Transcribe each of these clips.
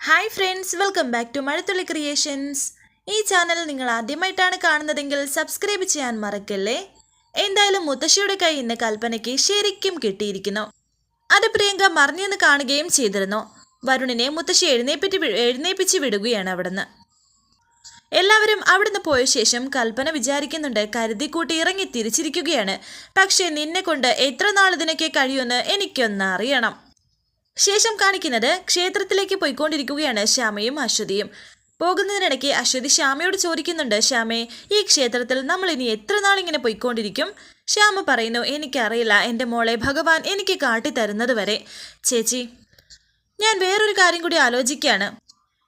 Hi friends welcome back to Mazhathulli creations ഈ channel നിങ്ങൾ ആദ്യമായിട്ടാണ് കാണുന്നതെങ്കിൽ സബ്സ്ക്രൈബ് ചെയ്യാൻ മറക്കല്ലേ? എന്തായാലും മുത്തശ്ശിയുടെ കൈ ഇന്ന് കൽപ്പനയ്ക്ക് ശരിക്കും കിട്ടിയിരിക്കുന്നു. അത് പ്രിയങ്ക മറിഞ്ഞെന്ന് കാണുകയും ചെയ്തിരുന്നു. വരുണിനെ മുത്തശ്ശി എഴുന്നേപ്പിച്ച് എഴുന്നേപ്പിച്ച് വിടുകയാണ് അവിടുന്ന്. എല്ലാവരും അവിടുന്ന് പോയ ശേഷം കൽപ്പന വിചാരിക്കുന്നുണ്ട് കരുതിക്കൂട്ടി ഇറങ്ങി തിരിച്ചിരിക്കുകയാണ്. പക്ഷേ നിന്നെ കൊണ്ട് എത്ര നാൾ ഇതിനൊക്കെ കഴിയുമെന്ന് എനിക്കൊന്ന് അറിയണം. ശേഷം കാണിക്കുന്നത് ക്ഷേത്രത്തിലേക്ക് പോയിക്കൊണ്ടിരിക്കുകയാണ് ശ്യാമയും അശ്വതിയും. പോകുന്നതിനിടയ്ക്ക് അശ്വതി ശ്യാമയോട് ചോദിക്കുന്നുണ്ട് ശ്യാമേ ഈ ക്ഷേത്രത്തിൽ നമ്മൾ ഇനി എത്ര നാളിങ്ങനെ പോയിക്കൊണ്ടിരിക്കും? ശ്യാമ പറയുന്നു എനിക്കറിയില്ല എന്റെ മോളെ ഭഗവാൻ എനിക്ക് കാട്ടിത്തരുന്നത് വരെ. ചേച്ചി ഞാൻ വേറൊരു കാര്യം കൂടി ആലോചിക്കുകയാണ്.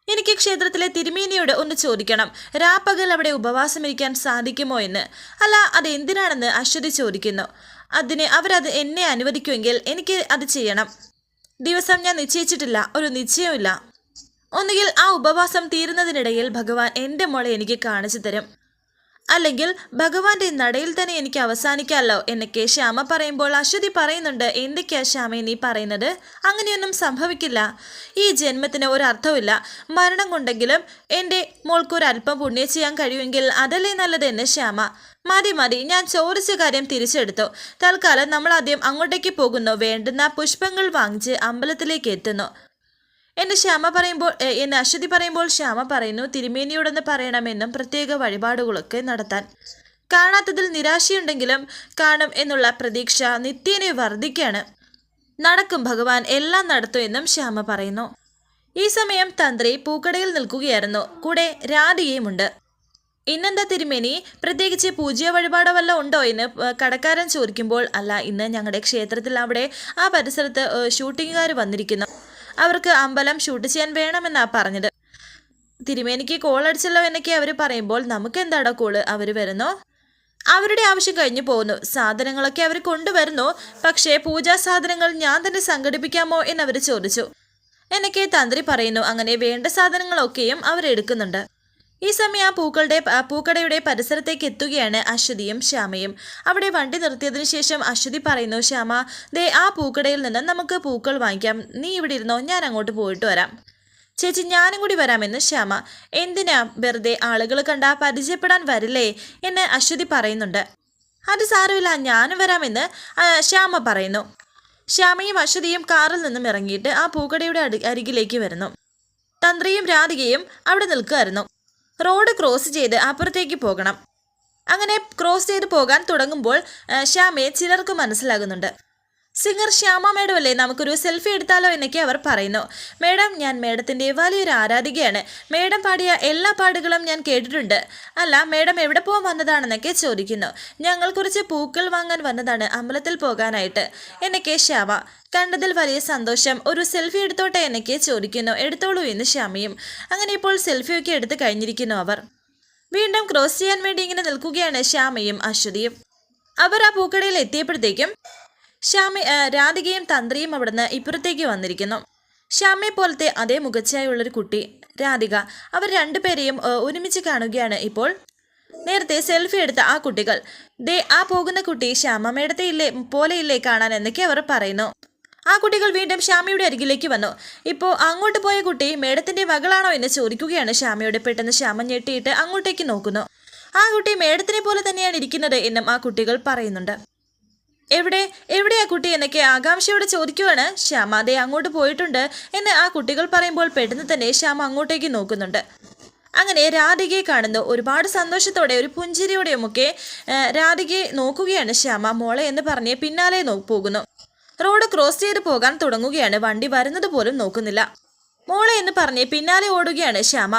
എനിക്ക് ക്ഷേത്രത്തിലെ തിരുമേനിയോട് ഒന്ന് ചോദിക്കണം. രാപ്പകൽ അവിടെ ഉപവാസമിരിക്കാൻ സാധിക്കുമോ എന്ന്. അല്ല അത് എന്തിനാണെന്ന് അശ്വതി ചോദിക്കുന്നു. അതിന് അവരത് എന്നെ അനുവദിക്കുമെങ്കിൽ എനിക്ക് അത് ചെയ്യണം. ദിവസം ഞാൻ നിശ്ചയിച്ചിട്ടില്ല ഒരു നിശ്ചയമില്ല ഒന്നുകിൽ ആ ഉപവാസം തീരുന്നതിനിടയിൽ ഭഗവാൻ എന്റെ മോളെ എനിക്ക് കാണിച്ചു തരും. അല്ലെങ്കിൽ ഭഗവാന്റെ നടയിൽ തന്നെ എനിക്ക് അവസാനിക്കാമല്ലോ എന്നൊക്കെ ശ്യാമ പറയുമ്പോൾ അശ്വതി പറയുന്നുണ്ട് എന്തൊക്കെയാ ശ്യാമ നീ പറയുന്നത്? അങ്ങനെയൊന്നും സംഭവിക്കില്ല. ഈ ജന്മത്തിന് ഒരർത്ഥമില്ല മരണം കൊണ്ടെങ്കിലും എന്റെ മോൾക്ക് ഒരു അല്പം പുണ്യം ചെയ്യാൻ കഴിയുമെങ്കിൽ അതല്ലേ നല്ലത് എന്ന് ശ്യാമ. മതി മതി ഞാൻ ചോദിച്ച കാര്യം തിരിച്ചെടുത്തു. തൽക്കാലം നമ്മൾ ആദ്യം അങ്ങോട്ടേക്ക് പോകുന്നു. വേണ്ടുന്ന പുഷ്പങ്ങൾ വാങ്ങിച്ച് അമ്പലത്തിലേക്ക് എത്തുന്നു. എന്നെ ശ്യാമ പറയുമ്പോൾ എന്റെ അശ്വതി പറയുമ്പോൾ ശ്യാമ പറയുന്നു തിരുമേനിയോടൊന്ന് പറയണമെന്നും പ്രത്യേക വഴിപാടുകളൊക്കെ നടത്താൻ. കാണാത്തതിൽ നിരാശയുണ്ടെങ്കിലും കാണും എന്നുള്ള പ്രതീക്ഷ നിത്യേനെ വർദ്ധിക്കുകയാണ്. നടക്കും ഭഗവാൻ എല്ലാം നടത്തും എന്നും ശ്യാമ പറയുന്നു. ഈ സമയം തന്ത്രി പൂക്കടയിൽ നിൽക്കുകയായിരുന്നു. കൂടെ രാധികയുമുണ്ട്. ഇന്നെന്താ തിരുമേനി? പ്രത്യേകിച്ച് പൂജ്യ വഴിപാടോ വല്ല ഉണ്ടോ എന്ന് കടക്കാരൻ ചോദിക്കുമ്പോൾ അല്ല ഇന്ന് ഞങ്ങളുടെ ക്ഷേത്രത്തിൽ അവിടെ ആ പരിസരത്ത് ഷൂട്ടിങ്ങുകാർ വന്നിരിക്കുന്നു. അവർക്ക് അമ്പലം ഷൂട്ട് ചെയ്യാൻ വേണമെന്നാ പറഞ്ഞത്. തിരുമേനിക്ക് കോൾ അടിച്ചല്ലോ എന്നൊക്കെ അവർ പറയുമ്പോൾ നമുക്ക് എന്താടാ കോൾ അവർ വരുന്നോ? അവരുടെ ആവശ്യം കഴിഞ്ഞു പോകുന്നു സാധനങ്ങളൊക്കെ അവർ കൊണ്ടുവരുന്നു. പക്ഷേ പൂജാ സാധനങ്ങൾ ഞാൻ തന്നെ സംഘടിപ്പിക്കാമോ എന്നവർ ചോദിച്ചു. എന്നൊക്കെ തന്ത്രി പറയുന്നു. അങ്ങനെ വേണ്ട സാധനങ്ങളൊക്കെയും അവർ എടുക്കുന്നുണ്ട്. ഈ സമയം ആ പൂക്കളുടെ പൂക്കടയുടെ പരിസരത്തേക്ക് എത്തുകയാണ് അശ്വതിയും ശ്യാമയും. അവിടെ വണ്ടി നിർത്തിയതിനു ശേഷം അശ്വതി പറയുന്നു ശ്യാമ ദേ ആ പൂക്കടയിൽ നിന്ന് നമുക്ക് പൂക്കൾ വാങ്ങിക്കാം. നീ ഇവിടെ ഇരുന്നോ? ഞാൻ അങ്ങോട്ട് പോയിട്ട് വരാം. ചേച്ചി ഞാനും കൂടി വരാമെന്ന് ശ്യാമ. എന്തിനാ വെറുതെ ആളുകൾ കണ്ടാ പരിചയപ്പെടാൻ വരില്ലേ? എന്ന് അശ്വതി പറയുന്നുണ്ട്. അത് സാരമില്ല ഞാനും വരാമെന്ന് ശ്യാമ പറയുന്നു. ശ്യാമയും അശ്വതിയും കാറിൽ നിന്നും ഇറങ്ങിയിട്ട് ആ പൂക്കടയുടെ അരികിലേക്ക് വരുന്നു. തന്ത്രിയും രാധികയും അവിടെ നിൽക്കുമായിരുന്നു. റോഡ് ക്രോസ് ചെയ്ത് അപ്പുറത്തേക്ക് പോകണം. അങ്ങനെ ക്രോസ് ചെയ്ത് പോകാൻ തുടങ്ങുമ്പോൾ ശ്യാമയെ ചിലർക്ക് മനസ്സിലാകുന്നുണ്ട്. സിംഗർ ശ്യാമ മേഡം അല്ലേ നമുക്കൊരു സെൽഫി എടുത്താലോ എന്നൊക്കെ അവർ പറയുന്നു. മേഡം ഞാൻ മേഡത്തിന്റെ വലിയൊരു ആരാധികയാണ്. മേഡം പാടിയ എല്ലാ പാടുകളും ഞാൻ കേട്ടിട്ടുണ്ട്. അല്ല മേഡം എവിടെ പോകാൻ വന്നതാണെന്നൊക്കെ ചോദിക്കുന്നു. ഞങ്ങൾ കുറച്ച് പൂക്കൾ വാങ്ങാൻ വന്നതാണ് അമ്പലത്തിൽ പോകാനായിട്ട്. എന്നൊക്കെ ശ്യാമ കണ്ടതിൽ വലിയ സന്തോഷം. ഒരു സെൽഫി എടുത്തോട്ടെ എന്നൊക്കെ ചോദിക്കുന്നു. എടുത്തോളൂ എന്ന് ശ്യാമയും. അങ്ങനെ ഇപ്പോൾ സെൽഫിയൊക്കെ എടുത്ത് കഴിഞ്ഞിരിക്കുന്നു അവർ. വീണ്ടും ക്രോസ് ചെയ്യാൻ വേണ്ടി ഇങ്ങനെ നിൽക്കുകയാണ് ശ്യാമയും അശ്വതിയും. അവർ ആ പൂക്കടയിൽ എത്തിയപ്പോഴത്തേക്കും ശ്യാമ രാധികയും തന്ത്രിയും അവിടുന്ന് ഇപ്പുറത്തേക്ക് വന്നിരിക്കുന്നു. ശ്യാമയെ പോലത്തെ അതേ മുഖച്ചയായുള്ളൊരു കുട്ടി രാധിക. അവർ രണ്ടുപേരെയും ഒരുമിച്ച് കാണുകയാണ് ഇപ്പോൾ. നേരത്തെ സെൽഫി എടുത്ത ആ കുട്ടികൾ. ദേ ആ പോകുന്ന കുട്ടി ശ്യാമ മേടത്തെ ഇല്ലേ പോലെ ഇല്ലേ കാണാൻ എന്നൊക്കെ അവർ പറയുന്നു. ആ കുട്ടികൾ വീണ്ടും ശ്യാമയുടെ അരികിലേക്ക് വന്നു. ഇപ്പോൾ അങ്ങോട്ട് പോയ കുട്ടി മേഡത്തിന്റെ മകളാണോ എന്ന് ചോദിക്കുകയാണ് ശ്യാമയോട് പെട്ടെന്ന് ശ്യാമ ഞെട്ടിയിട്ട് അങ്ങോട്ടേക്ക് നോക്കുന്നു. ആ കുട്ടി മേടത്തിനെ പോലെ തന്നെയാണ് ഇരിക്കുന്നത് എന്നും ആ കുട്ടികൾ പറയുന്നുണ്ട്. എവിടെ എവിടെയാ കുട്ടി എന്നൊക്കെ ആകാംക്ഷയോടെ ചോദിക്കുവാണ്. ശ്യാമ അതേ അങ്ങോട്ട് പോയിട്ടുണ്ട് എന്ന് ആ കുട്ടികൾ പറയുമ്പോൾ പെട്ടെന്ന് തന്നെ ശ്യാമ അങ്ങോട്ടേക്ക് നോക്കുന്നുണ്ട്. അങ്ങനെ രാധികയെ കാണുന്നു ഒരുപാട് സന്തോഷത്തോടെ ഒരു പുഞ്ചിരിയോടെയുമൊക്കെ രാധികയെ നോക്കുകയാണ് ശ്യാമ. മോളെ എന്ന് പറഞ്ഞ് പിന്നാലെ പോകുന്നു. റോഡ് ക്രോസ് ചെയ്ത് പോകാൻ തുടങ്ങുകയാണ്. വണ്ടി വരുന്നത് പോലും നോക്കുന്നില്ല. മോളെ എന്ന് പറഞ്ഞ് പിന്നാലെ ഓടുകയാണ് ശ്യാമ.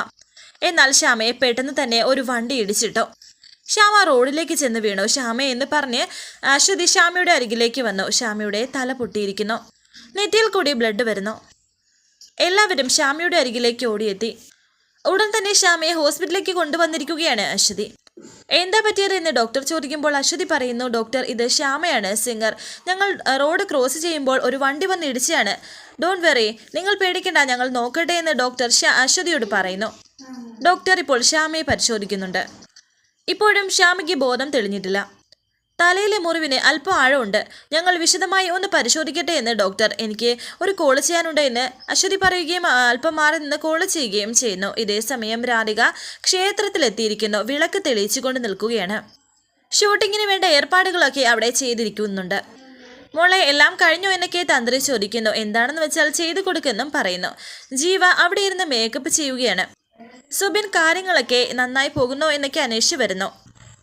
എന്നാൽ ശ്യാമയെ പെട്ടെന്ന് തന്നെ ഒരു വണ്ടി ഇടിച്ചിട്ടു. ശ്യാമ റോഡിലേക്ക് ചെന്ന് വീണു. ശ്യാമ എന്ന് പറഞ്ഞ് അശ്വതി ശ്യാമയുടെ അരികിലേക്ക് വന്നു. ശ്യാമയുടെ തല പൊട്ടിയിരിക്കുന്നു. നെറ്റിയിൽ കൂടി ബ്ലഡ് വരുന്നു. എല്ലാവരും ശ്യാമയുടെ അരികിലേക്ക് ഓടിയെത്തി. ഉടൻ തന്നെ ശ്യാമയെ ഹോസ്പിറ്റലിലേക്ക് കൊണ്ടുവന്നിരിക്കുകയാണ് അശ്വതി. എന്താ പറ്റിയത് എന്ന് ഡോക്ടർ ചോദിക്കുമ്പോൾ അശ്വതി പറയുന്നു ഡോക്ടർ ഇത് ശ്യാമയാണ് സിംഗർ ഞങ്ങൾ റോഡ് ക്രോസ് ചെയ്യുമ്പോൾ ഒരു വണ്ടി വന്ന് ഇടിച്ചാണ്. ഡോണ്ട് വെറി നിങ്ങൾ പേടിക്കണ്ട. ഞങ്ങൾ നോക്കട്ടെ എന്ന് ഡോക്ടർ അശ്വതിയോട് പറയുന്നു. ഡോക്ടർ ഇപ്പോൾ ശ്യാമയെ പരിശോധിക്കുന്നുണ്ട്. ഇപ്പോഴും ശ്യാമയ്ക്ക് ബോധം തെളിഞ്ഞിട്ടില്ല. തലയിലെ മുറിവിന് അല്പം ആഴമുണ്ട്. ഞങ്ങൾ വിശദമായി ഒന്ന് പരിശോധിക്കട്ടെ എന്ന് ഡോക്ടർ എനിക്ക് ഒരു കോൾ ചെയ്യാനുണ്ട് എന്ന് അശ്വതി പറയുകയും അല്പം മാറി നിന്ന് കോൾ ചെയ്യുകയും ചെയ്യുന്നു. ഇതേ സമയം രാധിക ക്ഷേത്രത്തിലെത്തിയിരിക്കുന്നു. വിളക്ക് തെളിയിച്ചുകൊണ്ട് നിൽക്കുകയാണ്. ഷൂട്ടിങ്ങിന് വേണ്ട ഏർപ്പാടുകളൊക്കെ അവിടെ ചെയ്തിരിക്കുന്നുണ്ട്. മോളെ എല്ലാം കഴിഞ്ഞു എന്നൊക്കെ തന്ത്രി ചോദിക്കുന്നു. എന്താണെന്ന് വെച്ചാൽ ചെയ്തു കൊടുക്കെന്നും പറയുന്നു. ജീവ അവിടെ ഇരുന്ന് മേക്കപ്പ് ചെയ്യുകയാണ്. സുബിൻ കാര്യങ്ങളൊക്കെ നന്നായി പോകുന്നോ എന്നൊക്കെ അന്വേഷിച്ചു വരുന്നു.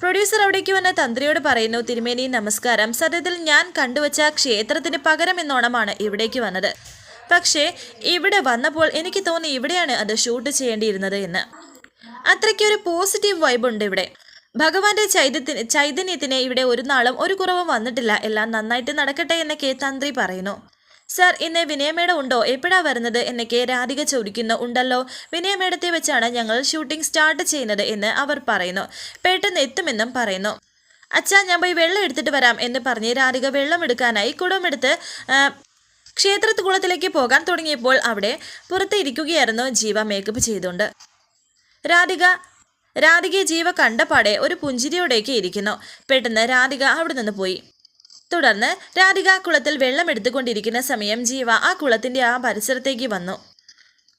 പ്രൊഡ്യൂസർ അവിടേക്ക് വന്ന തന്ത്രിയോട് പറയുന്നു തിരുമേനി നമസ്കാരം. സത്യത്തിൽ ഞാൻ കണ്ടുവച്ച ക്ഷേത്രത്തിന് പകരം എന്നോണമാണ് ഇവിടേക്ക് വന്നത്. പക്ഷേ ഇവിടെ വന്നപ്പോൾ എനിക്ക് തോന്നി ഇവിടെയാണ് അത് ഷൂട്ട് ചെയ്യേണ്ടിയിരുന്നത് എന്ന്. അത്രയ്ക്കൊരു പോസിറ്റീവ് വൈബ് ഉണ്ട് ഇവിടെ. ഭഗവാന്റെ ചൈതന്യത്തിന് ചൈതന്യത്തിന് ഇവിടെ ഒരു നാളും ഒരു കുറവും വന്നിട്ടില്ല. എല്ലാം നന്നായിട്ട് നടക്കട്ടെ എന്നൊക്കെ തന്ത്രി പറയുന്നു. സർ ഇന്ന് വിനയമേടം ഉണ്ടോ? എപ്പോഴാ വരുന്നത്? എന്നൊക്കെ രാധിക ചോദിക്കുന്നു. ഉണ്ടല്ലോ. വിനയമേടത്തെ വെച്ചാണ് ഞങ്ങൾ ഷൂട്ടിംഗ് സ്റ്റാർട്ട് ചെയ്യുന്നത് എന്ന് അവർ പറയുന്നു. പെട്ടെന്ന് എത്തുമെന്നും പറയുന്നു. അച്ഛാ ഞാൻ പോയി വെള്ളം എടുത്തിട്ട് വരാം എന്ന് പറഞ്ഞ് രാധിക വെള്ളം എടുക്കാനായി കുടമെടുത്ത് ആ, ക്ഷേത്രക്കുളത്തിലേക്ക് പോകാൻ തുടങ്ങിയപ്പോൾ അവിടെ പുറത്ത് ഇരിക്കുകയായിരുന്നു ജീവ മേക്കപ്പ് ചെയ്തുകൊണ്ട്. രാധിക രാധിക ജീവ കണ്ടപാടെ ഒരു പുഞ്ചിരിയോടെയൊക്കെ ഇരിക്കുന്നു. പെട്ടെന്ന് രാധിക അവിടെ നിന്ന് പോയി. തുടർന്ന് രാധിക കുളത്തിൽ വെള്ളമെടുത്തുകൊണ്ടിരിക്കുന്ന സമയം ജീവ ആ കുളത്തിന്റെ ആ പരിസരത്തേക്ക് വന്നു.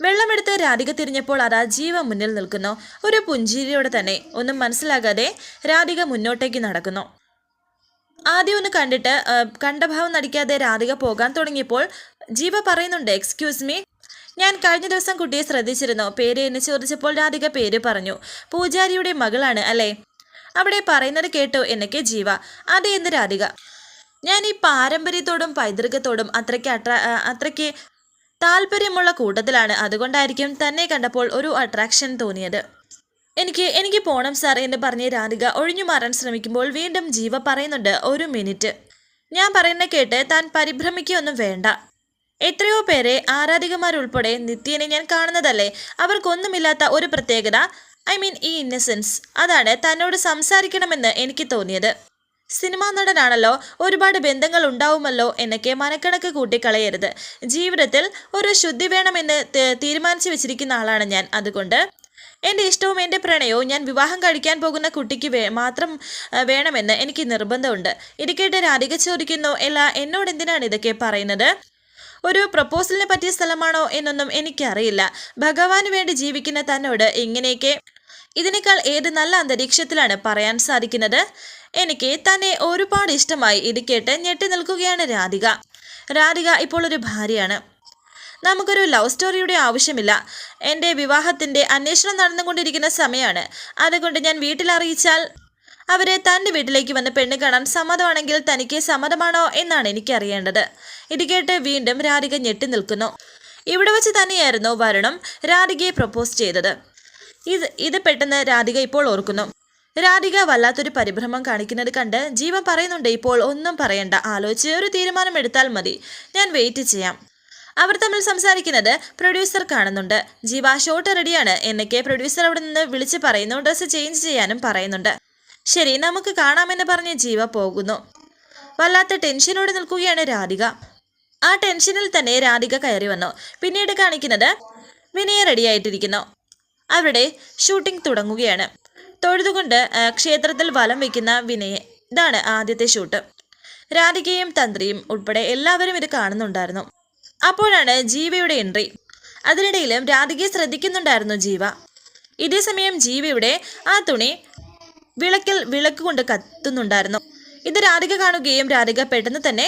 വെള്ളമെടുത്ത് രാധിക തിരിഞ്ഞപ്പോൾ അതാ ജീവ മുന്നിൽ നിൽക്കുന്നു. ഒരു പുഞ്ചിരിയോടെ തന്നെ. ഒന്നും മനസ്സിലാകാതെ രാധിക മുന്നോട്ടേക്ക് നടക്കുന്നു. ആദ്യം ഒന്ന് കണ്ടിട്ട് കണ്ടഭാവം കണ്ട ഭാവം നടിക്കാതെ രാധിക പോകാൻ തുടങ്ങിയപ്പോൾ ജീവ പറയുന്നുണ്ട് എക്സ്ക്യൂസ് മീ ഞാൻ കഴിഞ്ഞ ദിവസം കുട്ടിയെ ശ്രദ്ധിച്ചിരുന്നു. പേര് എന്ന് ചോദിച്ചപ്പോൾ രാധിക പേര് പറഞ്ഞു. പൂജാരിയുടെ മകളാണ് അല്ലേ? അവിടെ പറയുന്നത് കേട്ടോ എന്നൊക്കെ ജീവ. അതെ എന്ന് രാധിക. ഞാൻ ഈ പാരമ്പര്യത്തോടും പൈതൃകത്തോടും അത്രയ്ക്ക് അട്രാ അത്രയ്ക്ക് താല്പര്യമുള്ള കൂട്ടത്തിലാണ്. അതുകൊണ്ടായിരിക്കും തന്നെ കണ്ടപ്പോൾ ഒരു അട്രാക്ഷൻ തോന്നിയത്. എനിക്ക് എനിക്ക് പോണം സാർ എന്ന് പറഞ്ഞ് രാധിക ഒഴിഞ്ഞു മാറാൻ ശ്രമിക്കുമ്പോൾ വീണ്ടും ജീവ പറയുന്നുണ്ട് ഒരു മിനിറ്റ്. ഞാൻ പറയുന്ന കേട്ട് താൻ പരിഭ്രമിക്കുകയൊന്നും വേണ്ട. എത്രയോ പേരെ ആരാധികമാരുൾപ്പെടെ നിത്യേനെ ഞാൻ കാണുന്നതല്ലേ? അവർക്കൊന്നുമില്ലാത്ത ഒരു പ്രത്യേകത ഐ മീൻ ഈ ഇന്നസെൻസ്. അതാണ് തന്നോട് സംസാരിക്കണമെന്ന് എനിക്ക് തോന്നിയത്. സിനിമാ നടനാണല്ലോ ഒരുപാട് ബന്ധങ്ങൾ ഉണ്ടാവുമല്ലോ എന്നൊക്കെ മനക്കണക്ക് കൂട്ടിക്കളയരുത്. ജീവിതത്തിൽ ഒരു ശുദ്ധി വേണമെന്ന് തീരുമാനിച്ചു വെച്ചിരിക്കുന്ന ആളാണ് ഞാൻ. അതുകൊണ്ട് എന്റെ ഇഷ്ടവും എന്റെ പ്രണയവും ഞാൻ വിവാഹം കഴിക്കാൻ പോകുന്ന കുട്ടിക്ക് വേ മാത്രം വേണമെന്ന് എനിക്ക് നിർബന്ധമുണ്ട്. ഇത് രാധിക ചോദിക്കുന്നു അല്ല എന്നോട് എന്തിനാണ് ഇതൊക്കെ പറയുന്നത്? ഒരു പ്രപ്പോസലിനെ പറ്റിയ സ്ഥലമാണോ എന്നൊന്നും എനിക്കറിയില്ല. ഭഗവാന് വേണ്ടി ജീവിക്കുന്ന തന്നോട് ഇങ്ങനെയൊക്കെ ഇതിനേക്കാൾ ഏത് നല്ല അന്തരീക്ഷത്തിലാണ് പറയാൻ സാധിക്കുന്നത്? എനിക്ക് തന്നെ ഒരുപാട് ഇഷ്ടമായി ഇത് കേട്ട് ഞെട്ടി നിൽക്കുകയാണ് രാധിക. രാധിക ഇപ്പോൾ ഒരു ഭാര്യയാണ്. നമുക്കൊരു ലവ് സ്റ്റോറിയുടെ ആവശ്യമില്ല. എന്റെ വിവാഹത്തിന്റെ അന്വേഷണം നടന്നുകൊണ്ടിരിക്കുന്ന സമയമാണ്. അതുകൊണ്ട് ഞാൻ വീട്ടിൽ അറിയിച്ചാൽ അവരെ തന്റെ വീട്ടിലേക്ക് വന്ന് പെണ്ണ് കാണാൻ സമ്മതമാണെങ്കിൽ തനിക്ക് സമ്മതമാണോ എന്നാണ് എനിക്കറിയേണ്ടത്. ഇത് കേട്ട് വീണ്ടും രാധിക ഞെട്ടി നിൽക്കുന്നു. ഇവിടെ വെച്ച് തന്നെയായിരുന്നു വരുണം രാധികയെ പ്രപ്പോസ് ചെയ്തത്. ഇത് ഇത് പെട്ടെന്ന് രാധിക ഇപ്പോൾ ഓർക്കുന്നു. രാധിക വല്ലാത്തൊരു പരിഭ്രമം കാണിക്കുന്നത് കണ്ട് ജീവൻ പറയുന്നുണ്ട് ഇപ്പോൾ ഒന്നും പറയണ്ട. ആലോചിച്ച് ഒരു തീരുമാനം എടുത്താൽ മതി. ഞാൻ വെയിറ്റ് ചെയ്യാം. അവർ തമ്മിൽ സംസാരിക്കുന്നത് പ്രൊഡ്യൂസർ കാണുന്നുണ്ട്. ജീവ ഷോട്ട് റെഡിയാണ് എന്നൊക്കെ പ്രൊഡ്യൂസർ അവിടെ നിന്ന് വിളിച്ച് പറയുന്നു. ഡ്രസ്സ് ചേഞ്ച് ചെയ്യാനും പറയുന്നുണ്ട്. ശരി നമുക്ക് കാണാമെന്ന് പറഞ്ഞ് ജീവ പോകുന്നു. വല്ലാത്ത ടെൻഷനോടെ നിൽക്കുകയാണ് രാധിക. ആ ടെൻഷനിൽ തന്നെ രാധിക കയറി വന്നു. പിന്നീട് കാണിക്കുന്നത് വിനയ റെഡിയായിട്ടിരിക്കുന്നു അവിടെ ഷൂട്ടിംഗ് തുടങ്ങുകയാണ്. തൊഴുതുകൊണ്ട് ക്ഷേത്രത്തിൽ വലം വയ്ക്കുന്ന വിനയെ. ഇതാണ് ആദ്യത്തെ ഷൂട്ട്. രാധികയും തന്ത്രിയും ഉൾപ്പെടെ എല്ലാവരും ഇത് കാണുന്നുണ്ടായിരുന്നു. അപ്പോഴാണ് ജീവയുടെ എൻട്രി. അതിനിടയിലും രാധികയെ ശ്രദ്ധിക്കുന്നുണ്ടായിരുന്നു ജീവ. ഇതേ സമയം ജീവയുടെ ആ തുണി വിളക്കിൽ വിളക്ക് കൊണ്ട് കത്തുന്നുണ്ടായിരുന്നു. ഇത് രാധിക കാണുകയും രാധിക പെട്ടെന്ന് തന്നെ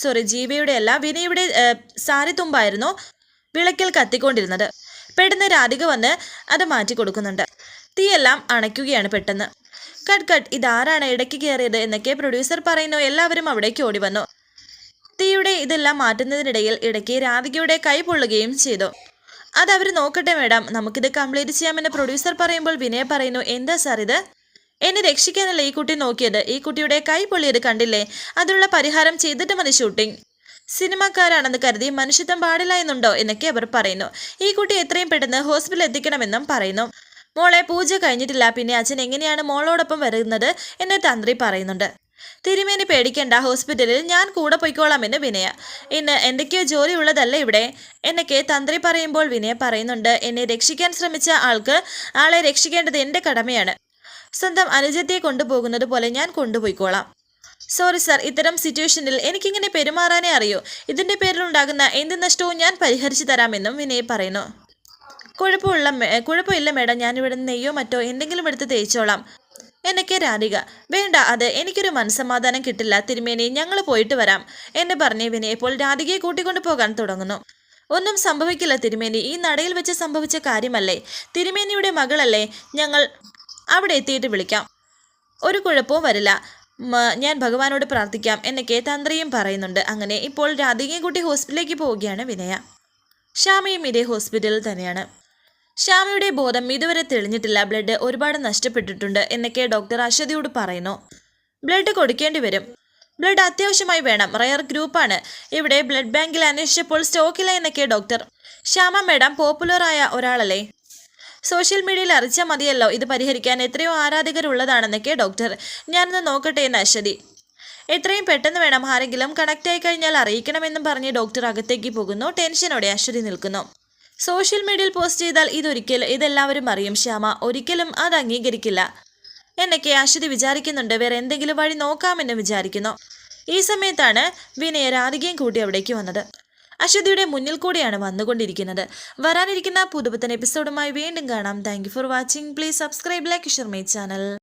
സോറി ജീവയുടെ അല്ല വിനയുടെ സാരി തുമ്പായിരുന്നു വിളക്കിൽ കത്തിക്കൊണ്ടിരുന്നത്. പെട്ടെന്ന് രാധിക വന്ന് അത് മാറ്റി കൊടുക്കുന്നുണ്ട് തീയെല്ലാം അണയ്ക്കുകയാണ് പെട്ടെന്ന്. കട്ട് കട്ട് ഇതാരാണ് ഇടയ്ക്ക് കയറിയത് എന്നൊക്കെ പ്രൊഡ്യൂസർ പറയുന്നു. എല്ലാവരും അവിടേക്ക് ഓടി വന്നു. തീയുടെ ഇതെല്ലാം മാറ്റുന്നതിനിടയിൽ ഇടയ്ക്ക് രാധികയുടെ കൈ പൊള്ളുകയും ചെയ്തു. അത് അവർ നോക്കട്ടെ മേഡം. നമുക്കിത് കംപ്ലീറ്റ് ചെയ്യാമെന്ന് പ്രൊഡ്യൂസർ പറയുമ്പോൾ വിനയ പറയുന്നു എന്താ സാർ ഇത്? എന്നെ രക്ഷിക്കാനല്ല ഈ കുട്ടി നോക്കിയത്? ഈ കുട്ടിയുടെ കൈ പൊള്ളിയത് കണ്ടില്ലേ? അതിനുള്ള പരിഹാരം ചെയ്തിട്ട് മതി ഷൂട്ടിംഗ്. സിനിമാക്കാരാണെന്ന് കരുതി മനുഷ്യത്വം പാടില്ല എന്നുണ്ടോ? എന്നൊക്കെ അവർ പറയുന്നു. ഈ കുട്ടി എത്രയും പെട്ടെന്ന് ഹോസ്പിറ്റലിൽ എത്തിക്കണമെന്നും പറയുന്നു. മോളെ പൂജ കഴിഞ്ഞിട്ടില്ല. പിന്നെ അച്ഛൻ എങ്ങനെയാണ് മോളോടൊപ്പം വരുന്നത് എന്ന് തന്ത്രി പറയുന്നുണ്ട്. തിരുമേനി പേടിക്കേണ്ട. ഹോസ്പിറ്റലിൽ ഞാൻ കൂടെ പൊയ്ക്കോളാമെന്ന് വിനയ. ഇന്ന് എന്തൊക്കെയോ ജോലി ഉള്ളതല്ല ഇവിടെ? എന്നൊക്കെ തന്ത്രി പറയുമ്പോൾ വിനയ പറയുന്നുണ്ട്. എന്നെ രക്ഷിക്കാൻ ശ്രമിച്ച ആൾക്ക് ആളെ രക്ഷിക്കേണ്ടത് എന്റെ കടമയാണ്. സ്വന്തം അനുജത്തെ കൊണ്ടുപോകുന്നത് പോലെ ഞാൻ കൊണ്ടുപോയിക്കോളാം. സോറി സാർ ഇത്തരം സിറ്റുവേഷനിൽ എനിക്കിങ്ങനെ പെരുമാറാനേ അറിയൂ. ഇതിന്റെ പേരിലുണ്ടാകുന്ന എന്ത് നഷ്ടവും ഞാൻ പരിഹരിച്ചു തരാമെന്നും വിനയ് പറയുന്നു. കുഴപ്പമുള്ള കുഴപ്പമില്ല മേഡം. ഞാനിവിടെ നെയ്യോ മറ്റോ എന്തെങ്കിലും എടുത്ത് തേച്ചോളാം. എന്നൊക്കെ രാധിക വേണ്ട അത് എനിക്കൊരു മനസ്സമാധാനം കിട്ടില്ല. തിരുമേനി ഞങ്ങൾ പോയിട്ട് വരാം. എന്ന് പറഞ്ഞ് വിനയപ്പോൾ രാധികയെ കൂട്ടിക്കൊണ്ടു പോകാൻ തുടങ്ങുന്നു. ഒന്നും സംഭവിക്കില്ല തിരുമേനി. ഈ നടയിൽ വെച്ച് സംഭവിച്ച കാര്യമല്ലേ? തിരുമേനിയുടെ മകളല്ലേ? ഞങ്ങൾ അവിടെ എത്തിയിട്ട് വിളിക്കാം. ഒരു കുഴപ്പവും വരില്ല. ഞാൻ ഭഗവാനോട് പ്രാർത്ഥിക്കാം. എന്നൊക്കെ തന്ത്രിയും പറയുന്നുണ്ട്. അങ്ങനെ ഇപ്പോൾ രാധികയും കുട്ടി ഹോസ്പിറ്റലിലേക്ക് പോവുകയാണ് വിനയ. ശ്യാമയും ഇതേ ഹോസ്പിറ്റലിൽ തന്നെയാണ്. ശ്യാമയുടെ ബോധം ഇതുവരെ തെളിഞ്ഞിട്ടില്ല. ബ്ലഡ് ഒരുപാട് നഷ്ടപ്പെട്ടിട്ടുണ്ട് എന്നൊക്കെ ഡോക്ടർ അശ്വതിയോട് പറയുന്നു. ബ്ലഡ് കൊടുക്കേണ്ടി വരും. ബ്ലഡ് അത്യാവശ്യമായി വേണം. റയർ ഗ്രൂപ്പാണ്. ഇവിടെ ബ്ലഡ് ബാങ്കിൽ അന്വേഷിച്ചപ്പോൾ സ്റ്റോക്കില്ല എന്നൊക്കെ ഡോക്ടർ. ശ്യാമ മേഡം പോപ്പുലറായ ഒരാളല്ലേ? സോഷ്യൽ മീഡിയയിൽ അറിയിച്ചാൽ മതിയല്ലോ. ഇത് പരിഹരിക്കാൻ എത്രയോ ആരാധകരുള്ളതാണെന്നൊക്കെ ഡോക്ടർ. ഞാനൊന്ന് നോക്കട്ടെ എന്ന് അശ്വതി. എത്രയും പെട്ടെന്ന് വേണം ആരെങ്കിലും കണക്ട് ആയി കഴിഞ്ഞാൽ അറിയിക്കണമെന്നും പറഞ്ഞ് ഡോക്ടർ അകത്തേക്ക് പോകുന്നു. ടെൻഷനോടെ അശ്വതി നിൽക്കുന്നു. സോഷ്യൽ മീഡിയയിൽ പോസ്റ്റ് ചെയ്താൽ ഇതൊരിക്കലും ഇതെല്ലാവരും അറിയും ശ്യാമ. ഒരിക്കലും അത് അംഗീകരിക്കില്ല. എന്നൊക്കെ അശ്വതി വിചാരിക്കുന്നുണ്ട്. വേറെ എന്തെങ്കിലും വഴി നോക്കാമെന്ന് വിചാരിക്കുന്നു. ഈ സമയത്താണ് വിനയ രാധികയും കൂട്ടി അവിടേക്ക് വന്നത്. അശ്വതിയുടെ മുന്നിൽ കൂടിയാണ് വന്നുകൊണ്ടിരിക്കുന്നത്. വരാനിരിക്കുന്ന പുതുപുത്തൻ എപ്പിസോഡുമായി വീണ്ടും കാണാം. Thank for watching please subscribe like share my channel